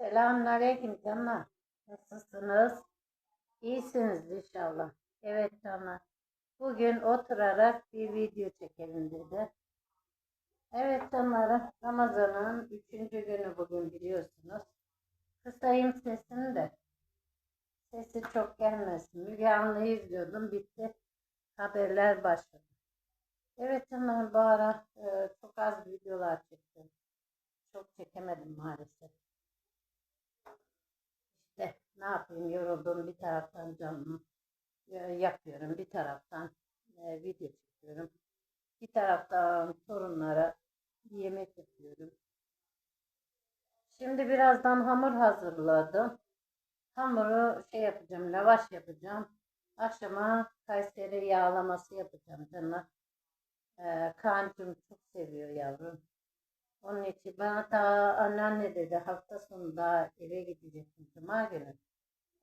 Selamünaleyküm canlar. Nasılsınız? İyisiniz inşallah. Evet canlar. Bugün oturarak bir video çekelim dedi. Evet canlarım. Ramazan'ın üçüncü günü bugün biliyorsunuz. Kısayım sesini de. Sesi çok gelmesin. Müge Anlı'yı izliyordum. Bitti. Haberler başladı. Evet canlarım bu ara e, çok az videolar çektim. Çok çekemedim maalesef. Ne yapayım yoruldum bir taraftan canımı e, yapıyorum bir taraftan e, video çekiyorum bir taraftan torunlara yemek yapıyorum. Şimdi birazdan hamur hazırladım. Hamuru şey yapacağım lavaş yapacağım. Akşama Kayseri yağlaması yapacağım canlar. Ee, Kaan'cığım çok seviyor yavrum. Onun için bana da anneanne dedi hafta sonunda eve gidecektim cuma günü.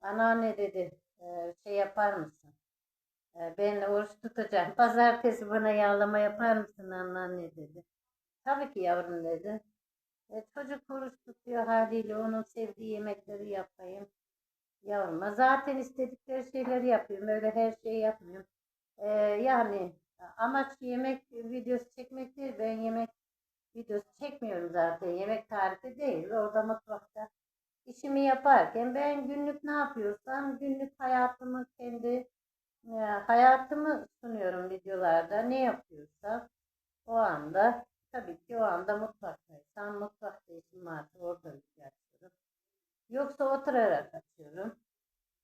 Anneanne dedi "e, şey yapar mısın? E, Ben oruç tutacağım. Pazartesi bana yağlama yapar mısın anneanne dedi. Tabii ki yavrum dedi. E, çocuk oruç tutuyor haliyle onun sevdiği yemekleri yapayım. Yavruma zaten istedikleri şeyleri yapıyorum. Öyle her şeyi yapmıyorum. E, yani amaç yemek videosu çekmek değil. Ben yemek videosu çekmiyorum zaten. Yemek tarifi değil. Orada mutfakta işimi yaparken ben günlük ne yapıyorsam günlük hayatımı kendi e, hayatımı sunuyorum videolarda. Ne yapıyorsam o anda tabii ki o anda mutfaktaysam mutfakta işim varsa orada video açıyorum. Yoksa oturarak açıyorum.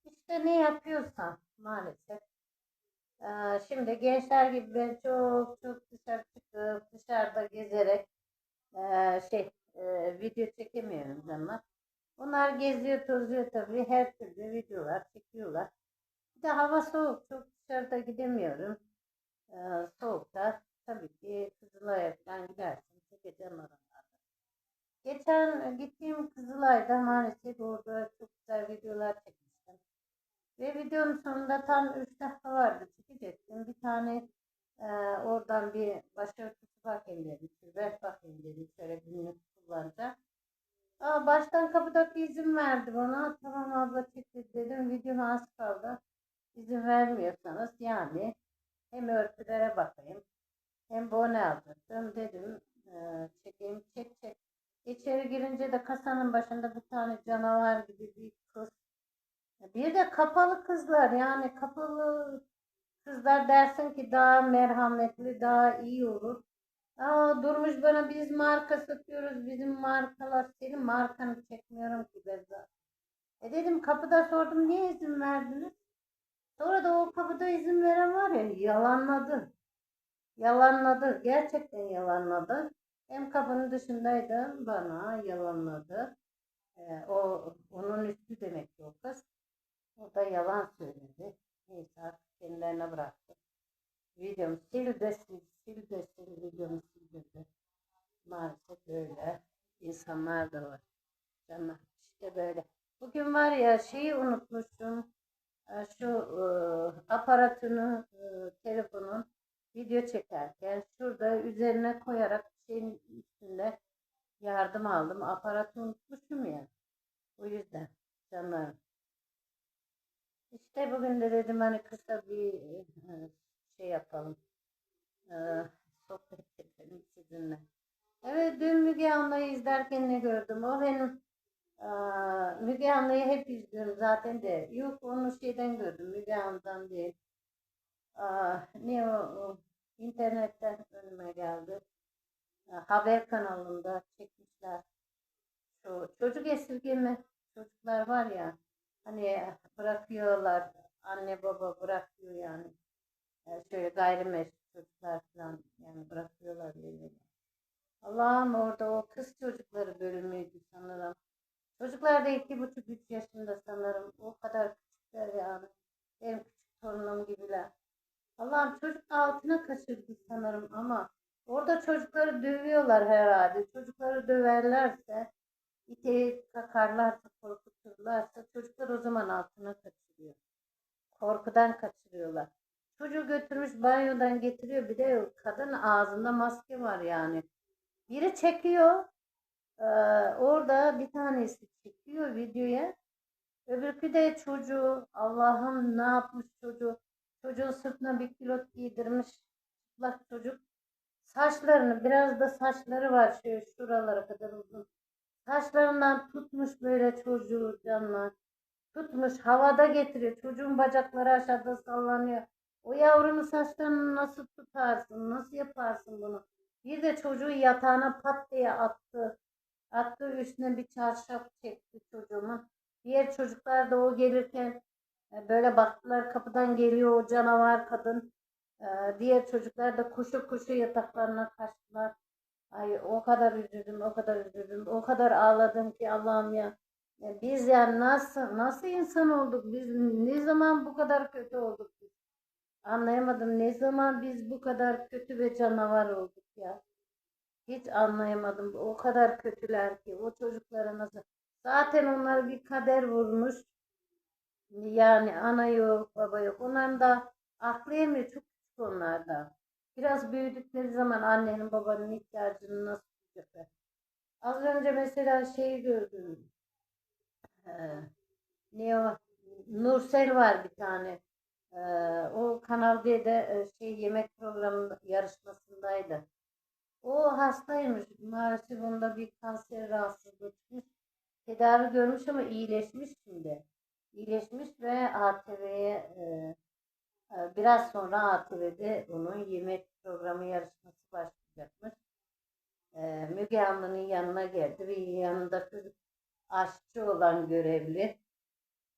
İşte ne yapıyorsam maalesef. Ee, Şimdi gençler gibi ben çok çok dışarı çıkıp dışarıda gezerek eee, şey eee, video çekemiyorum ama onlar geziyor tozuyor tabii her türlü videolar çekiyorlar. Bir de hava soğuk çok dışarıda gidemiyorum. Eee, soğukta tabii ki Kızılay'a falan gidersin çekeceğim oralarda. Geçen gittiğim Kızılay'da maalesef orada çok güzel videolar çekmiştim. Ve videonun sonunda tam 3 dakika vardı çekecektim. Bir tane ee, oradan bir başörtüsü bakayım dedim. Tülbent bakayım dedim. Şöyle günlük kullanacağım. Aa, baştan kapıdaki izin verdi bana. Tamam abla çekil dedim. Videona az kaldı. İzin vermiyorsanız yani hem örtülere bakayım hem bone alacaktım dedim. Ee, çekeyim çek çek. İçeri girince de kasanın başında bir tane canavar gibi bir kız. Bir de kapalı kızlar yani kapalı Kızlar dersin ki daha merhametli, daha iyi olur. Aa, durmuş bana biz marka satıyoruz, bizim markalar senin markanı çekmiyorum ki ben zaten. E dedim kapıda sordum niye izin verdiniz? Sonra da o kapıda izin veren var ya yalanladı. Yalanladı. Gerçekten yalanladı. Hem kapının dışındaydı bana yalanladı. Ee, o onun üstü demek ki o kız. O da yalan söyledi. Neyse artık kendilerine bıraktım. Videomu sil de sil de sil, videomu sildirdi. Maalesef böyle insanlar da var. Canlar işte böyle. Bugün var ya şeyi unutmuşum. Ee, Şu e, aparatını, e, telefonun video çekerken şurada üzerine koyarak şeyin üstünde yardım aldım. Aparatı unutmuşum ya. O yüzden canlarım. İşte bugün de dedim hani kısa bir e, şey yapalım. E, sohbet edelim sizinle. Evet dün Müge Anlı'yı izlerken ne gördüm? O benim e, Müge Anlı'yı hep izliyorum zaten de. Yok onu şeyden gördüm. Müge Anlı'dan değil. E, ne o, o internetten önüme geldi. E, haber kanalında çekmişler. Şu çocuk esirgeme çocuklar var ya. Hani bırakıyorlar, anne baba bırakıyor yani. Şöyle gayrimeşru çocuklar falan yani bırakıyorlar evine. Allah'ım orada o kız çocukları bölümüydü sanırım. Çocuklar da iki buçuk üç yaşında sanırım. O kadar küçükler yani. Benim küçük torunum gibiler. Allah'ım çocuk altına kaçırdı sanırım ama orada çocukları dövüyorlar herhalde. Çocukları döverlerse İteği kakarlarsa, korkuturlarsa çocuklar o zaman altına kaçırıyor. Korkudan kaçırıyorlar. Çocuğu götürmüş banyodan getiriyor. Bir de kadın ağzında maske var yani. Biri çekiyor. Ee, orada bir tanesi çekiyor videoya. Öbürkü de çocuğu. Allah'ım ne yapmış çocuğu. Çocuğun sırtına bir kilot giydirmiş. Çıplak çocuk. Saçlarını biraz da saçları var şöyle şuralara kadar uzun. Saçlarından tutmuş böyle çocuğu canına. Tutmuş havada getiriyor. Çocuğun bacakları aşağıda sallanıyor. O yavrunun saçlarını nasıl tutarsın? Nasıl yaparsın bunu? Bir de çocuğu yatağına pat diye attı. Attı üstüne bir çarşaf çekti çocuğumun. Diğer çocuklar da o gelirken e, böyle baktılar kapıdan geliyor o canavar kadın. E, Diğer çocuklar da koşu koşu yataklarına kaçtılar. Ay o kadar üzüldüm, o kadar üzüldüm, o kadar ağladım ki Allah'ım ya. Ya biz yani nasıl nasıl insan olduk? Biz ne zaman bu kadar kötü olduk? Anlayamadım. Ne zaman biz bu kadar kötü ve canavar olduk ya? Hiç anlayamadım. O kadar kötüler ki o çocuklara nasıl? Zaten onları bir kader vurmuş. Yani ana yok, baba yok. Onların da aklı ermiyor. Çok küçük onlar da. Biraz büyüdükleri zaman annenin babanın ihtiyacını nasıl duyacaklar? Az önce mesela şeyi gördüm. Ee, ne o? Nursel var bir tane. Ee, o Kanal D'de e, şey yemek programı yarışmasındaydı. O hastaymış. Maalesef onda bir kanser rahatsızlığı çıkmış. Tedavi görmüş ama iyileşmiş şimdi. İyileşmiş ve ATV'ye e, e, biraz sonra ATV'de onun yemek programı yarışması başlayacakmış. Müge Anlı'nın yanına geldi ve yanında çocuk aşçı olan görevli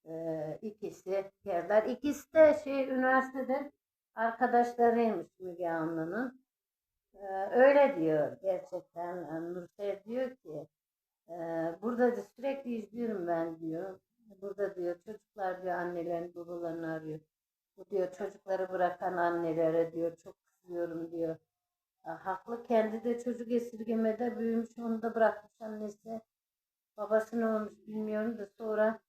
e, ikisi geldiler. İkisi de şey üniversitede arkadaşlarıymış Müge Anlı'nın. E, öyle diyor gerçekten. E, Nursel diyor ki e, burada da sürekli izliyorum ben diyor. Burada diyor çocuklar diyor annelerini babalarını arıyor. Bu diyor çocukları bırakan annelere diyor çok kızıyorum diyor. Haklı kendi de çocuk esirgemede büyümüş onu da bırakmış annesi. Babası ne olmuş bilmiyorum da sonra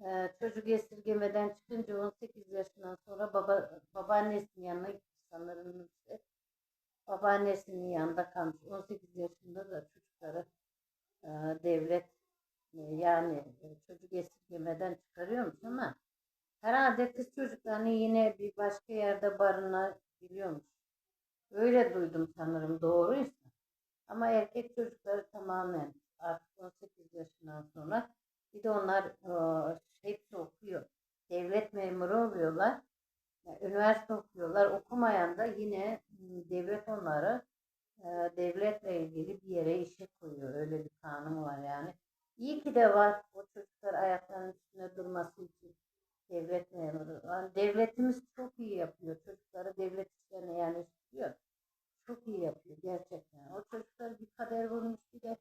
e, çocuk esirgemeden çıkınca 18 yaşından sonra baba babaannesinin yanına gitti sanırım işte. Babaannesinin yanında kalmış. 18 yaşında da çocukları e, devlet e, yani e, çocuk esirgemeden çıkarıyormuş ama herhalde kız çocuklarını yine bir başka yerde barınabiliyormuş. Öyle duydum sanırım doğruysa. Ama erkek çocukları tamamen artık 18 yaşından sonra bir de onlar hepsi okuyor. Devlet memuru oluyorlar. Yani üniversite okuyorlar. Okumayan da yine m, devlet onları e, devletle ilgili bir yere işe koyuyor. Öyle bir kanun var yani. İyi ki de var o çocuklar ayaklarının üstünde durması için devlet memuru. Yani devletimiz çok iyi yapıyor. Çocukları devlet işlerine yerleştiriyor. Çok iyi yapıyor gerçekten. O çocuklar bir kader vurmuş bir de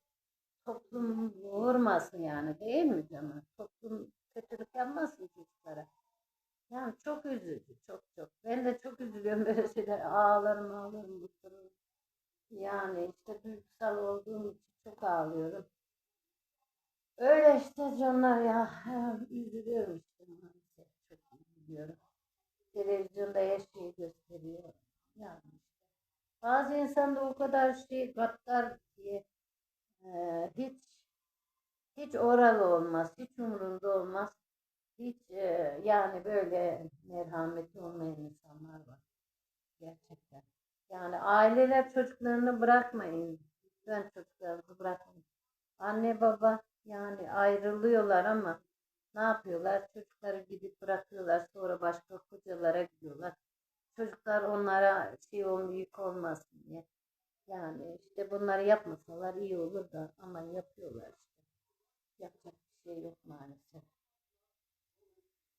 toplum vurmasın yani değil mi canım? Toplum kötülük yapmasın çocuklara. Yani çok üzücü, çok çok. Ben de çok üzülüyorum böyle şeyler. Ağlarım ağlarım bıktırırım. Yani işte duygusal olduğum için çok ağlıyorum. Öyle işte canlar ya. Üzülüyorum işte maalesef. Çok üzülüyorum. Televizyonda her şeyi gösteriyor. Yani işte. Bazı insan da o kadar şey gaddar diye ee, hiç hiç oralı olmaz, hiç umurunda olmaz. Hiç e, yani böyle merhameti olmayan insanlar var. Gerçekten. Yani aileler çocuklarını bırakmayın. Lütfen çocuklarınızı bırakmayın. Anne baba yani ayrılıyorlar ama ne yapıyorlar? Çocukları gidip bırakıyorlar. Sonra başka kocalara gidiyorlar. Çocuklar onlara şey olmuyor, yük olmasın diye. Yani işte bunları yapmasalar iyi olur da ama yapıyorlar işte. Yapacak bir şey yok maalesef.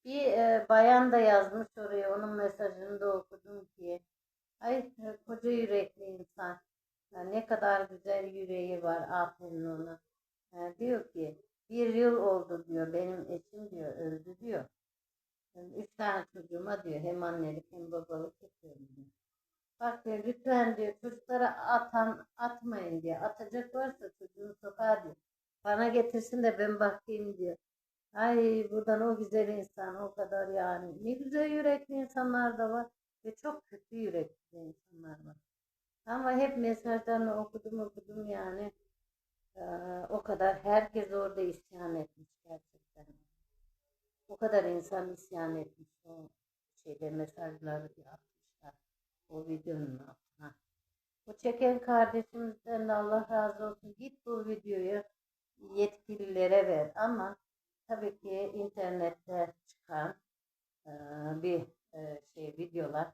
Bir e, bayan da yazmış oraya onun mesajını da okudum ki ay e, koca yürekli insan ne kadar güzel yüreği var aferin ona. Diyor ki bir yıl oldu diyor benim eşim diyor öldü diyor. Üç tane çocuğuma diyor hem annelik hem babalık yapıyorum diyor. Bak diyor lütfen diyor çocuklara atan atmayın diyor. Atacak varsa çocuğunu sokağa diyor. Bana getirsin de ben bakayım diyor. Ay buradan o güzel insan o kadar yani. Ne güzel yürekli insanlar da var. Ve çok kötü yürekli insanlar var. Ama hep mesajlarını okudum okudum yani. Ee, o kadar herkes orada isyan etmiş gerçekten. O kadar insan isyan etmiş o şeyde mesajları atmışlar o videonun altına. Bu çeken kardeşimizden de Allah razı olsun. Git bu videoyu yetkililere ver ama tabii ki internette çıkan e, bir e, şey videolar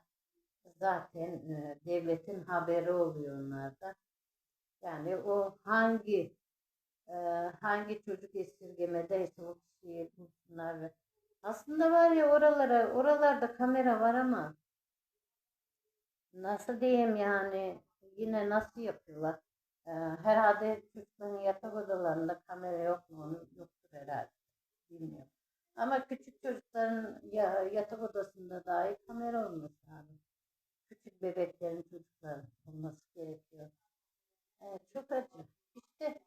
zaten e, devletin haberi oluyor onlarda. Yani o hangi e, hangi çocuk esirgemedeyse o kişiyi bulsunlar ve aslında var ya oralara oralarda kamera var ama nasıl diyeyim yani yine nasıl yapıyorlar? Ee, herhalde çocukların yatak odalarında kamera yok mu? Onun yoktur herhalde. Bilmiyorum. Ama küçük çocukların ya, yatak odasında dahi kamera olması lazım. Küçük bebeklerin çocukların olması gerekiyor. Evet, çok acı. İşte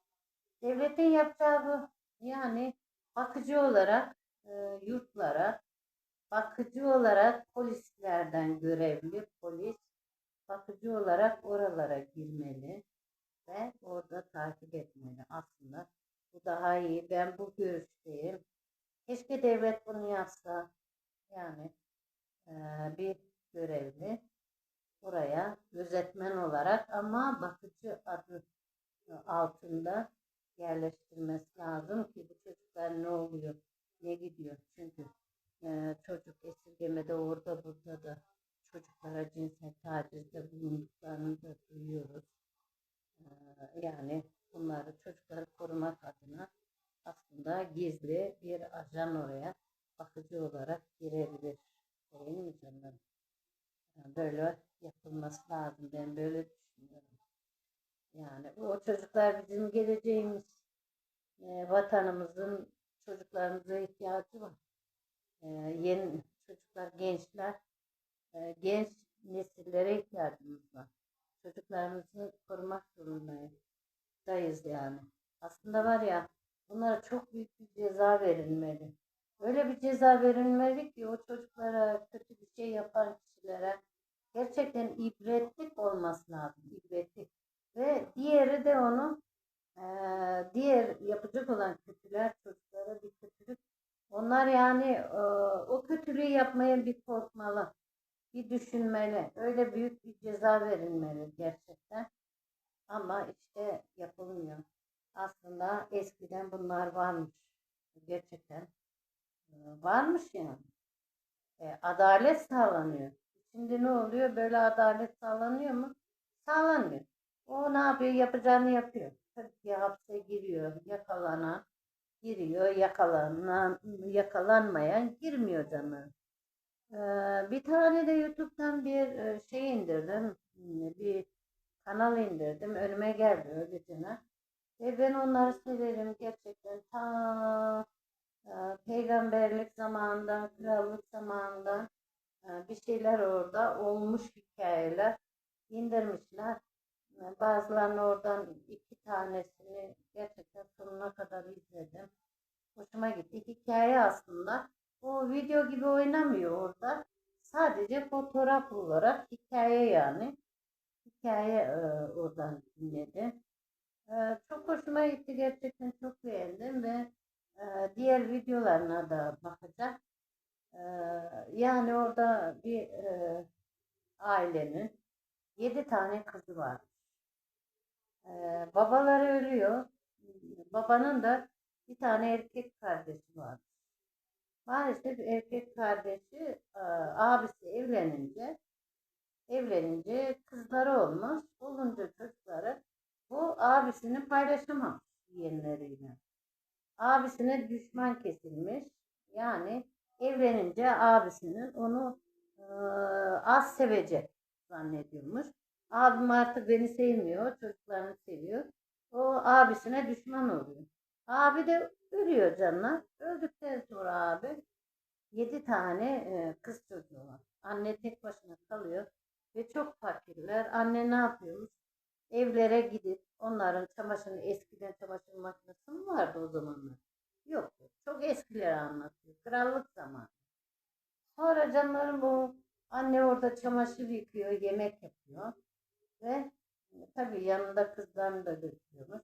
devletin yapacağı bu. Yani bakıcı olarak e, yurtlara, bakıcı olarak polislerden görevli polis bakıcı olarak oralara girmeli ve orada takip etmeli. Aslında bu daha iyi. Ben bu görüşteyim. Keşke devlet bunu yapsa. Yani e, bir görevli oraya gözetmen olarak ama bakıcı adı altında yerleştirmesi lazım ki bu çocuklar ne oluyor, ne gidiyor. Çünkü e, çocuk esirgemede orada burada da çocuklara cinsel tacizde bulunduklarını da duyuyoruz. Ee, yani bunları çocukları korumak adına aslında gizli bir ajan oraya bakıcı olarak girebilir. Değil mi canım? Yani böyle yapılması lazım. Ben böyle düşünüyorum. Yani o çocuklar bizim geleceğimiz. Ee, vatanımızın çocuklarımıza ihtiyacı var. Ee, yeni çocuklar, gençler e, genç nesillere ihtiyacımız var. Çocuklarımızı korumak zorundayız yani. Aslında var ya bunlara çok büyük bir ceza verilmeli. Öyle bir ceza verilmeli ki o çocuklara kötü bir şey yapan kişilere gerçekten ibretlik olması lazım. İbretlik. Ve diğeri de onu e, diğer yapacak olan kötüler çocuklara bir kötülük. Onlar yani e, o kötülüğü yapmaya bir korkmalı bir düşünmeli. Öyle büyük bir ceza verilmeli gerçekten. Ama işte yapılmıyor. Aslında eskiden bunlar varmış. Gerçekten e, varmış yani. E, adalet sağlanıyor. Şimdi ne oluyor? Böyle adalet sağlanıyor mu? Sağlanmıyor. O ne yapıyor? Yapacağını yapıyor. Tabii ki hapse giriyor. Yakalanan giriyor. Yakalanan, yakalanmayan girmiyor canım. Ee, bir tane de YouTube'dan bir e, şey indirdim. Bir kanal indirdim. Önüme geldi öylesine. Ve ben onları severim gerçekten. Ta e, peygamberlik zamanından, krallık zamanından bir şeyler orada olmuş hikayeler indirmişler. Bazılarını oradan iki tanesini gerçekten sonuna kadar izledim. Hoşuma gitti. Hikaye aslında o video gibi oynamıyor orada. Sadece fotoğraf olarak hikaye yani. Hikaye e, oradan dinledim. E, çok hoşuma gitti gerçekten çok beğendim ve e, diğer videolarına da bakacağım. Yani orada bir e, ailenin yedi tane kızı var. E, babaları ölüyor. Babanın da bir tane erkek kardeşi var. Maalesef erkek kardeşi e, abisi evlenince evlenince kızları olmuş. Olunca çocukları bu abisini paylaşamamış yeğenleriyle. Abisine düşman kesilmiş. Yani evlenince abisinin onu e, az sevecek zannediyormuş. Abim artık beni sevmiyor, çocuklarını seviyor. O abisine düşman oluyor. Abi de ölüyor canına. Öldükten sonra abi yedi tane e, kız çocuğu var. Anne tek başına kalıyor ve çok fakirler. Anne ne yapıyormuş? Evlere gidip onların çamaşırını eskiden çamaşır makinesi mi vardı o zamanlar? Yok. Çok eskileri anlatıyor. Krallık zamanı. Sonra canlarım bu anne orada çamaşır yıkıyor, yemek yapıyor ve e, tabii yanında kızlarını da götürüyormuş.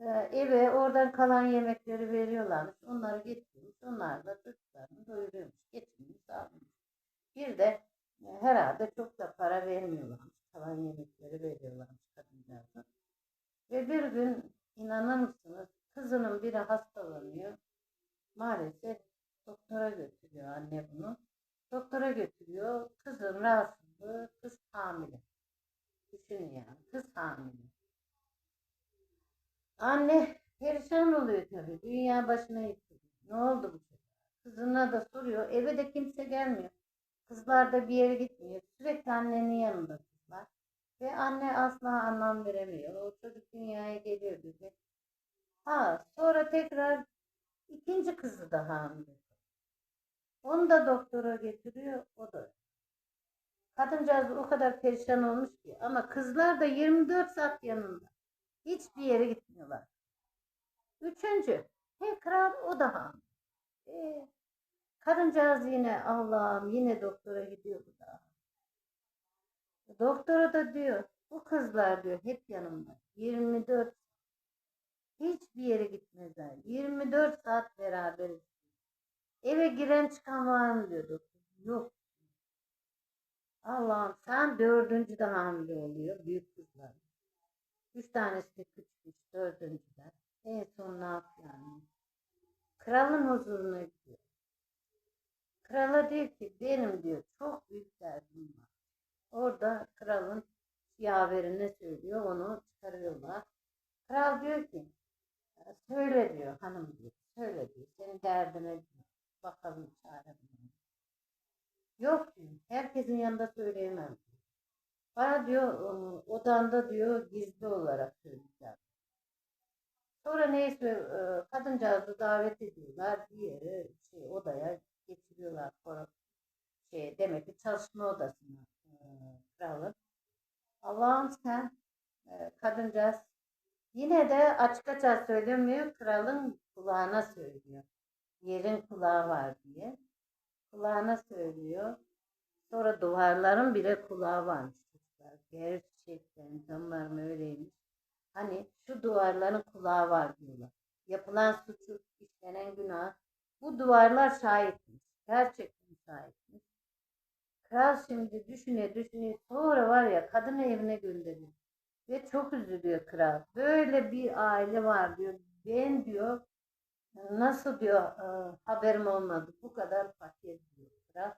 Ee, eve oradan kalan yemekleri veriyorlarmış. Onları getiriyormuş. Onlar da çocuklarını doyuruyormuş. Geçimini sağlıyormuş. Bir de e, herhalde çok da para vermiyorlarmış. Kalan yemekleri veriyorlarmış kadıncağıza. Ve bir gün inanır mısınız kızının biri hastalanıyor. Maalesef doktora götürüyor anne bunu. Doktora götürüyor. Kızın rahatsızlığı kız hamile. Düşünün yani kız hamile. Anne perişan oluyor tabii. Dünya başına yıkılıyor. Ne oldu bu çocuğa? Kızına da soruyor. Eve de kimse gelmiyor. Kızlar da bir yere gitmiyor. Sürekli annenin yanında kızlar. Ve anne asla anlam veremiyor. O çocuk dünyaya geliyor dedi. Ha sonra tekrar ikinci kızı da hamile. Onu da doktora getiriyor. O da. Kadıncağız o kadar perişan olmuş ki. Ama kızlar da 24 saat yanında. Hiçbir yere gitmiyorlar. Üçüncü. Tekrar o da hamile. Ee, kadıncağız yine Allah'ım yine doktora gidiyor bu da. Doktora da diyor bu kızlar diyor hep yanımda. 24 hiçbir yere gitmezler. 24 saat beraberiz. Eve giren çıkan var mı diyor doktor. Yok. Allah'ım sen dördüncü de hamile oluyor büyük kızlar. Üç tanesi de küçük, dördüncüler. En son ne yapıyor yani? Kralın huzuruna gidiyor. Krala diyor ki benim diyor çok büyük derdim var. Orada kralın yaverine söylüyor onu çıkarıyorlar. Kral diyor ki söyle diyor hanım diyor. Söyle diyor. Senin derdine. Bakalım çare. Yok diyor. Herkesin yanında söyleyemem diyor. Bana diyor odanda diyor gizli olarak söyleyeceğim. Sonra neyse ıı, kadıncağızı davet ediyorlar. Bir yere şey, odaya getiriyorlar. Sonra şey, demek ki çalışma odasına ıı, kralın. Allah'ım sen ıı, kadıncağız yine de açık açık söylemiyor. Kralın kulağına söylüyor. Yerin kulağı var diye. Kulağına söylüyor. Sonra duvarların bile kulağı varmış çocuklar. Gerçekten canlarım öyleymiş. Hani şu duvarların kulağı var diyorlar. Yapılan suçu, işlenen günah. Bu duvarlar şahitmiş. Gerçekten şahitmiş. Kral şimdi düşüne düşüne sonra var ya kadını evine gönderiyor. Ve çok üzülüyor kral. Böyle bir aile var diyor. Ben diyor nasıl diyor e, haberim olmadı. Bu kadar fakir diyor kral.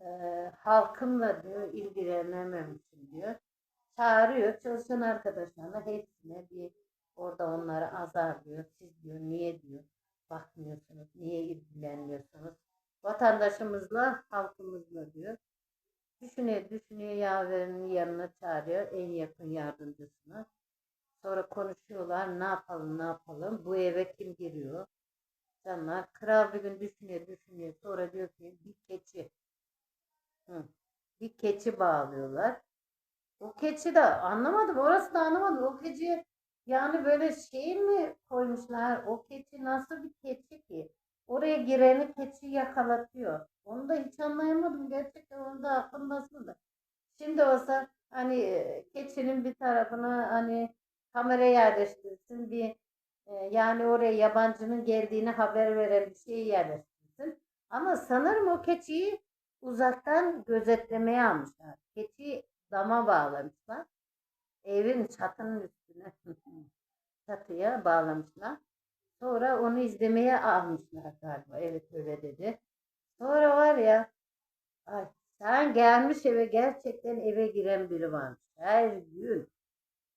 E, halkımla diyor ilgilenememişim diyor. Çağırıyor çalışan arkadaşlarına hepsine bir orada onları azarlıyor. Siz diyor niye diyor bakmıyorsunuz, niye ilgilenmiyorsunuz? Vatandaşımızla, halkımızla diyor. Düşünüyor, düşünüyor yaverinin yanına çağırıyor en yakın yardımcısını. Sonra konuşuyorlar ne yapalım ne yapalım bu eve kim giriyor? Canlar kral bir gün düşünüyor düşünüyor sonra diyor ki bir keçi. Hı. Bir keçi bağlıyorlar. O keçi de anlamadım orası da anlamadım. O keçi yani böyle şey mi koymuşlar? O keçi nasıl bir keçi ki? Oraya gireni keçi yakalatıyor. Onu da hiç anlayamadım. Gerçekten onu da aklımdasın da. Şimdi olsa hani e, keçinin bir tarafına hani kamera yerleştirsin bir e, yani oraya yabancının geldiğini haber veren bir şey yerleştirsin. Ama sanırım o keçiyi uzaktan gözetlemeye almışlar. Keçiyi dama bağlamışlar. Evin çatının üstüne çatıya bağlamışlar. Sonra onu izlemeye almışlar galiba. Evet öyle dedi. Sonra var ya ay, sen gelmiş eve gerçekten eve giren biri varmış. Her gün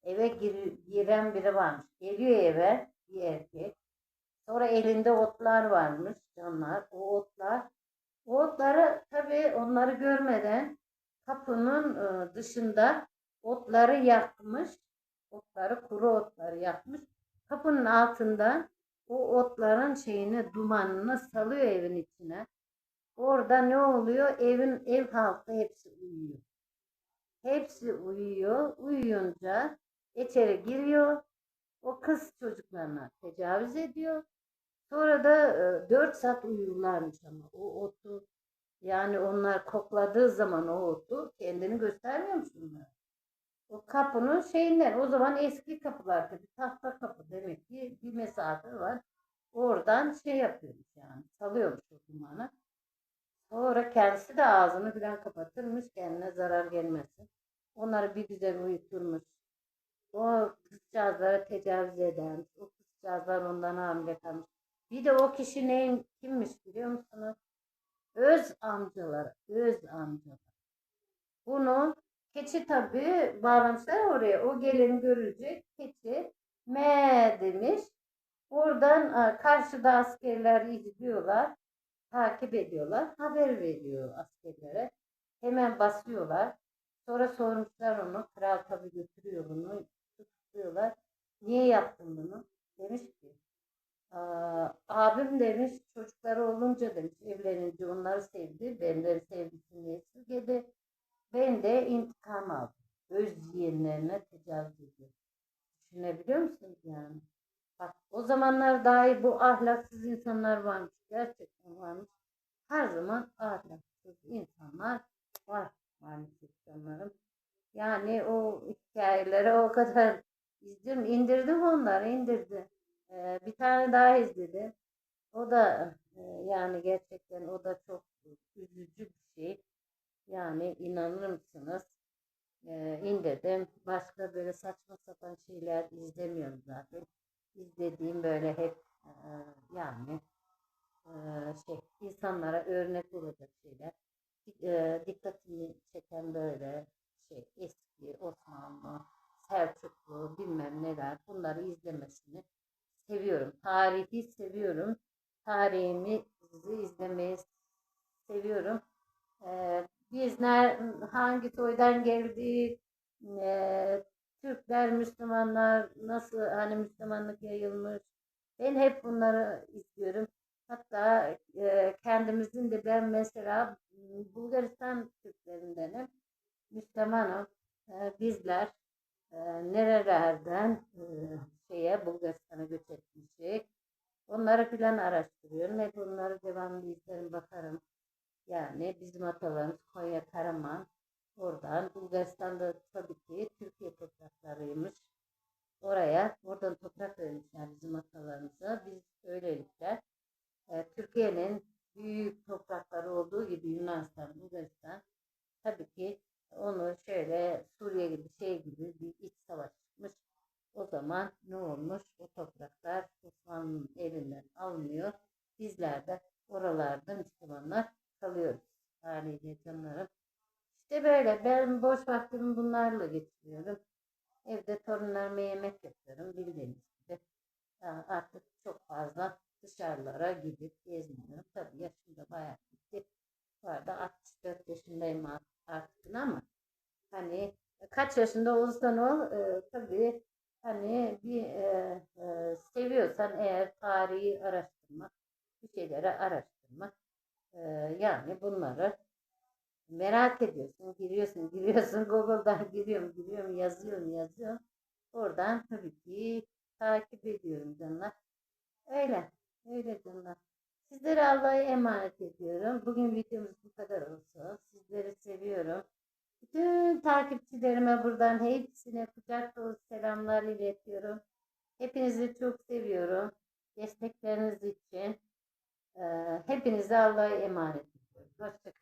eve gir- giren biri varmış. Geliyor eve bir erkek. Sonra elinde otlar varmış canlar. O otlar. O otları tabii onları görmeden kapının e, dışında otları yakmış. Otları kuru otları yakmış. Kapının altında o otların şeyini dumanını salıyor evin içine. Orada ne oluyor? Evin ev halkı hepsi uyuyor. Hepsi uyuyor. Uyuyunca içeri giriyor. O kız çocuklarına tecavüz ediyor. Sonra da e, 4 saat uyurlarmış ama o otu yani onlar kokladığı zaman o otu kendini göstermiyormuş bunlar. O kapının şeyinden o zaman eski kapılardı. Bir tahta kapı demek ki bir mesafe var. Oradan şey yapıyormuş yani salıyormuş o dumanı. Sonra kendisi de ağzını falan kapatırmış kendine zarar gelmesin. Onları bir güzel uyuturmuş. O kızcağızlara tecavüz eden, o kızcağızlar ondan hamile kalmış. Bir de o kişi neyin kimmiş biliyor musunuz? Öz amcaları, öz amcaları. Bunu keçi tabii bağlamışlar oraya. O gelin görecek keçi me demiş. Oradan karşıda askerler izliyorlar, takip ediyorlar, haber veriyor askerlere. Hemen basıyorlar. Sonra sormuşlar onu. Kral tabii götürüyor bunu. Tutuyorlar. Niye yaptın bunu? Demiş ki "Aa, abim demiş çocukları olunca demiş evlenince onları sevdi. Benden sevgisini esirgedi. Ben de intikam aldım. Öz yeğenlerine tecavüz ediyor. Düşünebiliyor musunuz yani? Bak o zamanlar dahi bu ahlaksız insanlar varmış. Gerçekten varmış. Her zaman ahlaksız insanlar var maalesef canlarım. Yani o hikayeleri o kadar izledim. indirdim onları indirdi. Ee, bir tane daha izledim. O da e, yani gerçekten o da çok üzücü bir şey. Yani inanır mısınız? Ee, indirdim. Başka böyle saçma sapan şeyler izlemiyorum zaten. İzlediğim böyle hep e, yani e, şey insanlara örnek olacak şeyler. E, dikkatimi çeken böyle şey eski Osmanlı, Selçuklu bilmem neler bunları izlemesini seviyorum. Tarihi seviyorum. Tarihimi izlemeyi seviyorum. Ee, biz hangi soydan geldik, ee, Türkler, Müslümanlar nasıl hani Müslümanlık yayılmış. Ben hep bunları izliyorum. Hatta e, kendimizin de ben mesela Bulgaristan Türklerindenim. Müslümanım. E, bizler e, nerelerden e, şeye Bulgaristan'a göç etmişik. Onları filan araştırıyorum. Hep onları devamlı izlerim, bakarım. Yani bizim atalarımız Konya Karaman. Oradan Bulgaristan'da tabii ki Türkiye topraklarıymış. Oraya, oradan toprak vermişler bizim atalarımıza. Biz öylelikle e, Türkiye'nin büyük toprakları olduğu gibi Yunanistan, Bulgaristan tabii ki onu şöyle Suriye gibi şey gibi bir iç savaş çıkmış. O zaman ne olmuş? O topraklar Osmanlı'nın elinden alınıyor. Bizler de oralarda Müslümanlar kalıyoruz. Haliyle canlarım. İşte böyle. Ben boş vaktimi bunlarla geçiriyorum. Evde torunlarıma yemek yapıyorum. Bildiğiniz gibi. Ya artık çok fazla dışarılara gidip gezmiyorum. Tabii yaşım da bayağı gitti. Bu arada 64 yaşındayım artık ama hani kaç yaşında olursan ol e, tabii hani bir e, e, seviyorsan eğer tarihi araştırmak, bir şeyleri araştırmak e, yani bunları merak ediyorsun, giriyorsun, giriyorsun, Google'dan giriyorum, giriyorum, yazıyorum, yazıyorum. Oradan tabii ki takip ediyorum canlar. Öyle, öyle canlar. Sizlere Allah'a emanet ediyorum. Bugün videomuz bu kadar olsun. Sizleri seviyorum. Bütün takipçilerime buradan hepsine kucak dolu selamlar iletiyorum. Hepinizi çok seviyorum. Destekleriniz için. Hepinize Allah'a emanet ediyorum. Hoşçakalın.